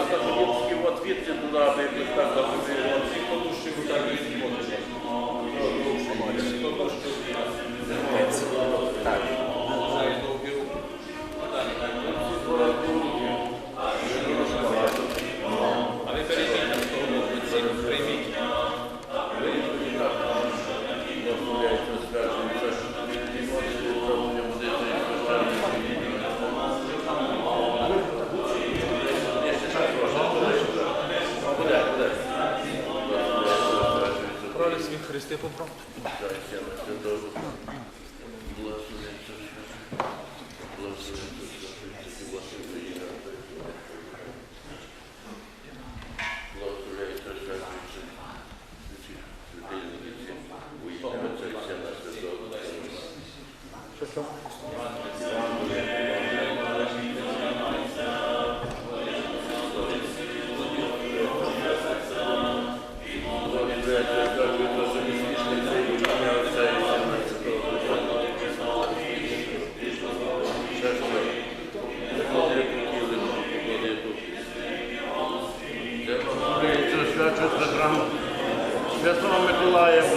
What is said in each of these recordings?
karta niemieckie łatwiejcie dodamy, karta wyjący podłuższy wytargnięty młodszy. Tak. tempo pronto.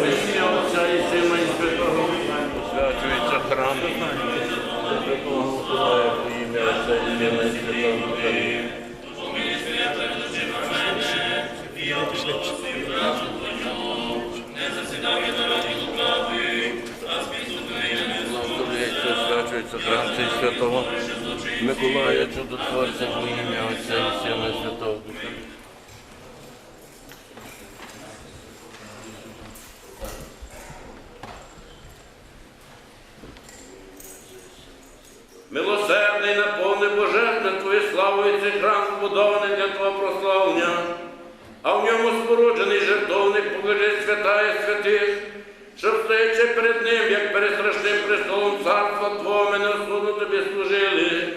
Ім'я Отця Святого. Свячується храм Святого Миколая, во ім'я Отця і Сина Святого ім'я Отця і Сина Святого Духа. Твою славу і цей храм збудований для Твого прославлення, а в ньому споруджений жертовник покажи свята і святих, щоб стоячи перед ним, як перед страшним престолом царства Твого, ми неосудно Тобі служили,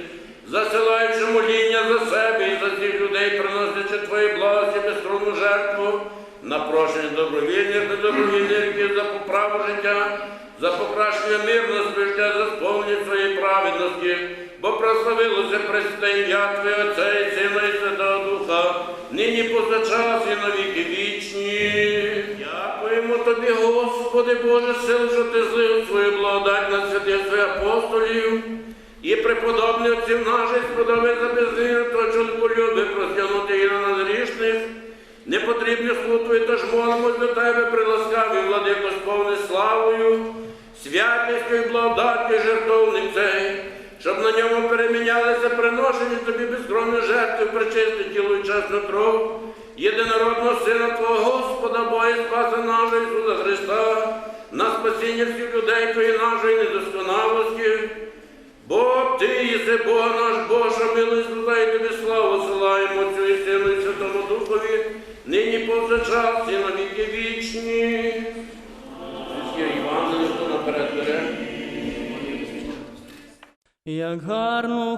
засилаючи моління за себе і за всіх людей, приносячи Твої благості безструнну жертву, на прошення добровільних, недобровільних за поправу життя, за покращення мирного життя, за сповнення своєї праведності, бо прославилося Пресвяте ім'я Твоє Отця і Сина і Святого Духа, нині повсякчас і на віки вічні. Дякуємо Тобі, Господи Боже, сил, що Ти злив свою благодать на святих своїх апостолів. І преподобний отців наших сподоби за безвірство чоловіколюби простягнути і на грішних, непотрібні слутві, тож молимось до Тебе, приласкаві, владико, сповни славою, святістю і благодаттю жертовник цей, щоб на ньому перемінялися приношені тобі безкровні жертви, причисти тіло і чесну кров, єдинородного Сина Твого Господа, Бога і Спаса нашого Ісуса Христа, на спасіння всіх людей Твої нашої недосконалості. Бо ти єси Бог наш Божа милость і тобі славу силаємо Отцю і Сину і Святому Духові, нині повсякчас і на віки вічні.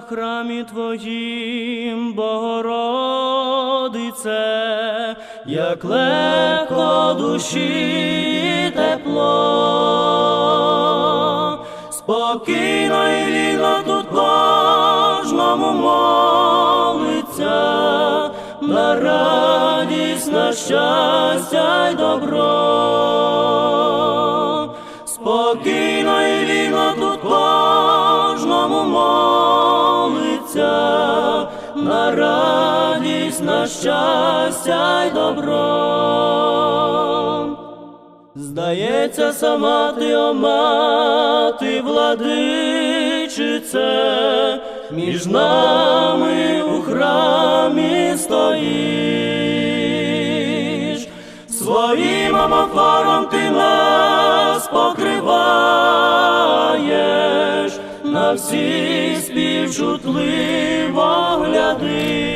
Храмі Твоїм, Богородице, як легко душі тепло, спокійно і вільно тут кожному молиться, на радість, на щастя й добро. Спокійно і вільно тут кожному молиться, на радість, на щастя й добро. Здається, сама ти, о мати, владичице, між нами у храмі стоїш, своїм амофором ти нас покриваєш, на всі співчутливо глядиш.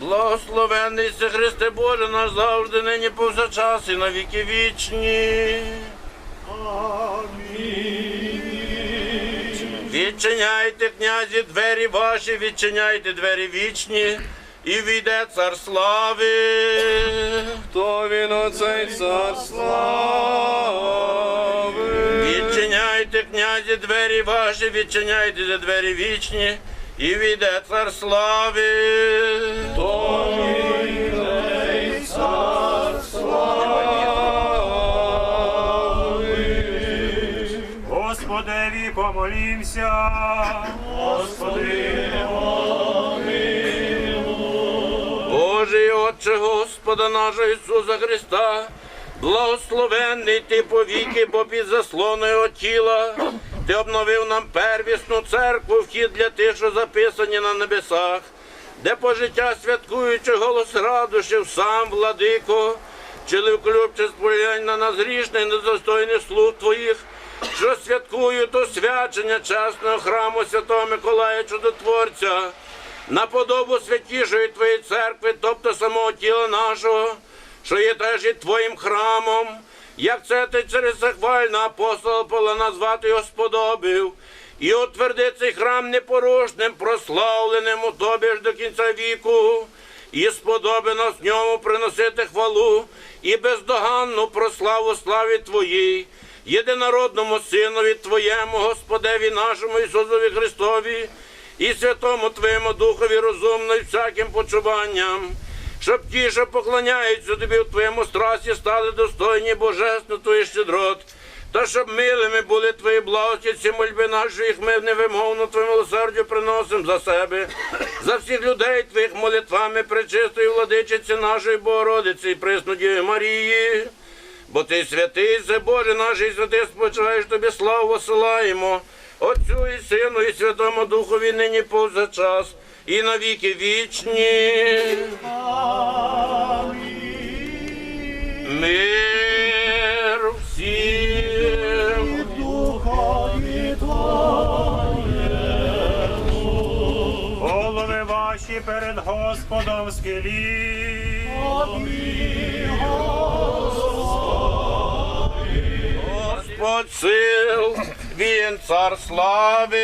Благословенний си Христе Боже наш завжди, нині повсякчас і на віки вічні. Відчиняйте, князі, двері ваші, відчиняйте двері вічні, і війде цар слави. Він оцей цар слави? Бозі двері ваші, відчиняйте за двері вічні, і війде цар слави. Господеві помолімся. Господи, Божий Отче Господа нашого Ісуса Христа, благословенний ти повіки, бо під заслоною тіла. Ти обновив нам первісну церкву, вхід для тих, що записані на небесах, де по життя святкуючи голос радощів сам, владико, чили вклюбче споглянь на нас грішних, недостойних слуг твоїх, що святкують освячення чесного храму Святого Миколая Чудотворця на подобу святішої Твоєї церкви, тобто самого тіла нашого, що є теж і Твоїм храмом, як це ти через захвального апостола Павла назвати його сподобив, і утверди цей храм непорушним, прославленим у тобі ж до кінця віку, і сподоби нас ньому приносити хвалу і бездоганну прославу славі Твоїй, єдинородному Синові Твоєму, Господеві нашому Ісусові Христові, і святому Твоєму Духові розумно і всяким почуванням, щоб ті, що поклоняються тобі в Твоєму страсті, стали достойні божественну Твої щедрот, та щоб милими були Твої благості, ці мольби наші, їх ми невимовно Твоєму милосердю приносимо за себе, за всіх людей Твоїх молитвами пречистої владичиці нашої Богородиці і Преснодії Марії. Бо ти святий, це Боже наш і святий спочиваєш тобі славу посилаємо. Отцю і Сину, і Святому Духові нині повсякчас, і на віки вічні. Мир всім. голови ваші перед Господом схилі. Господь сил, він цар слави.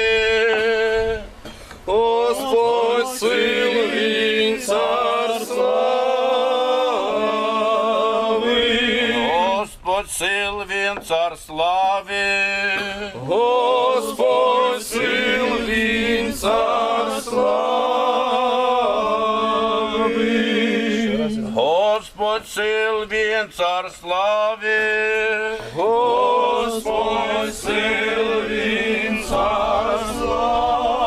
Господь сил, він цар слави. Господь сил, він цар слави. Господь сил, він цар слави. Господь сил, він цар слави. Господь сил, він цар слави.